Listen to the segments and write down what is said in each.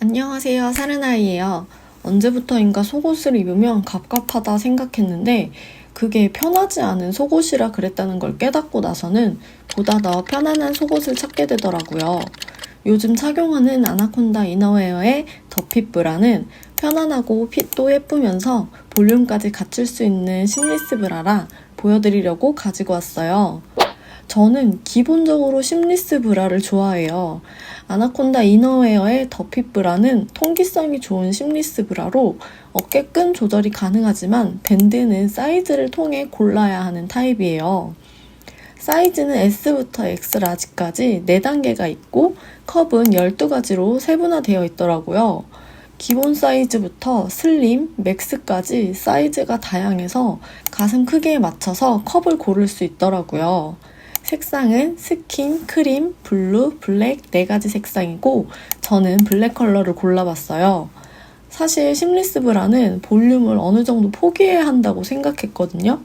안녕하세요. 사르나이예요. 언제부터인가 속옷을 입으면 갑갑하다 생각했는데 그게 편하지 않은 속옷이라 그랬다는 걸 깨닫고 나서는 보다 더 편안한 속옷을 찾게 되더라고요. 요즘 착용하는 아나콘다 이너웨어의 더핏 브라는 편안하고 핏도 예쁘면서 볼륨까지 갖출 수 있는 심리스 브라라 보여드리려고 가지고 왔어요. 저는 기본적으로 심리스 브라를 좋아해요. 아나콘다 이너웨어의 더핏 브라는 통기성이 좋은 심리스 브라로 어깨끈 조절이 가능하지만 밴드는 사이즈를 통해 골라야 하는 타입이에요. 사이즈는 S부터 X 라지까지 4단계가 있고 컵은 12가지로 세분화되어 있더라고요. 기본 사이즈부터 슬림, 맥스까지 사이즈가 다양해서 가슴 크기에 맞춰서 컵을 고를 수 있더라고요. 색상은 스킨, 크림, 블루, 블랙 네 가지 색상이고 저는 블랙 컬러를 골라봤어요. 사실 심리스 브라는 볼륨을 어느 정도 포기해야 한다고 생각했거든요.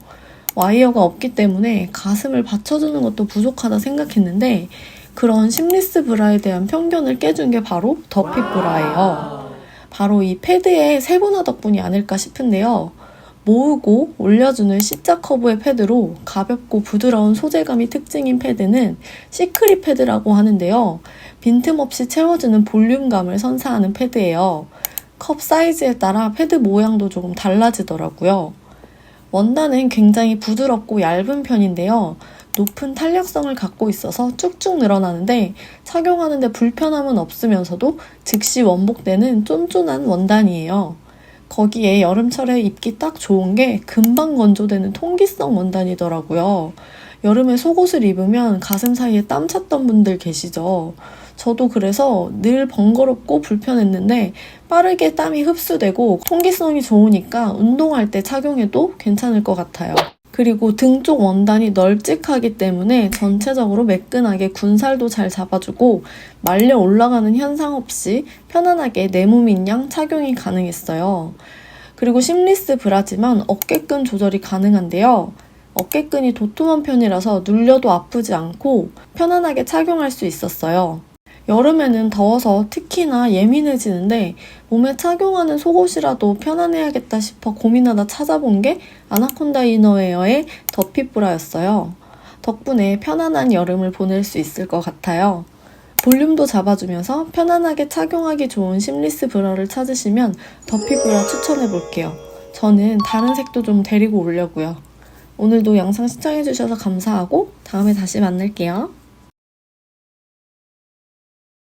와이어가 없기 때문에 가슴을 받쳐주는 것도 부족하다 생각했는데 그런 심리스 브라에 대한 편견을 깨준 게 바로 더핏 브라예요. 바로 이 패드의 세분화 덕분이 아닐까 싶은데요. 모으고 올려주는 C자 커브의 패드로 가볍고 부드러운 소재감이 특징인 패드는 시크릿 패드라고 하는데요. 빈틈없이 채워주는 볼륨감을 선사하는 패드예요. 컵 사이즈에 따라 패드 모양도 조금 달라지더라고요. 원단은 굉장히 부드럽고 얇은 편인데요. 높은 탄력성을 갖고 있어서 쭉쭉 늘어나는데 착용하는데 불편함은 없으면서도 즉시 원복되는 쫀쫀한 원단이에요. 거기에 여름철에 입기 딱 좋은 게 금방 건조되는 통기성 원단이더라고요. 여름에 속옷을 입으면 가슴 사이에 땀 찼던 분들 계시죠? 저도 그래서 늘 번거롭고 불편했는데 빠르게 땀이 흡수되고 통기성이 좋으니까 운동할 때 착용해도 괜찮을 것 같아요. 그리고 등 쪽 원단이 널찍하기 때문에 전체적으로 매끈하게 군살도 잘 잡아주고 말려 올라가는 현상 없이 편안하게 내 몸인 양 착용이 가능했어요. 그리고 심리스 브라지만 어깨끈 조절이 가능한데요. 어깨끈이 도톰한 편이라서 눌려도 아프지 않고 편안하게 착용할 수 있었어요. 여름에는 더워서 특히나 예민해지는데 몸에 착용하는 속옷이라도 편안해야겠다 싶어 고민하다 찾아본 게 아나콘다 이너웨어의 더핏 브라였어요. 덕분에 편안한 여름을 보낼 수 있을 것 같아요. 볼륨도 잡아주면서 편안하게 착용하기 좋은 심리스 브라를 찾으시면 더핏 브라 추천해 볼게요. 저는 다른 색도 좀 데리고 오려고요. 오늘도 영상 시청해주셔서 감사하고 다음에 다시 만날게요.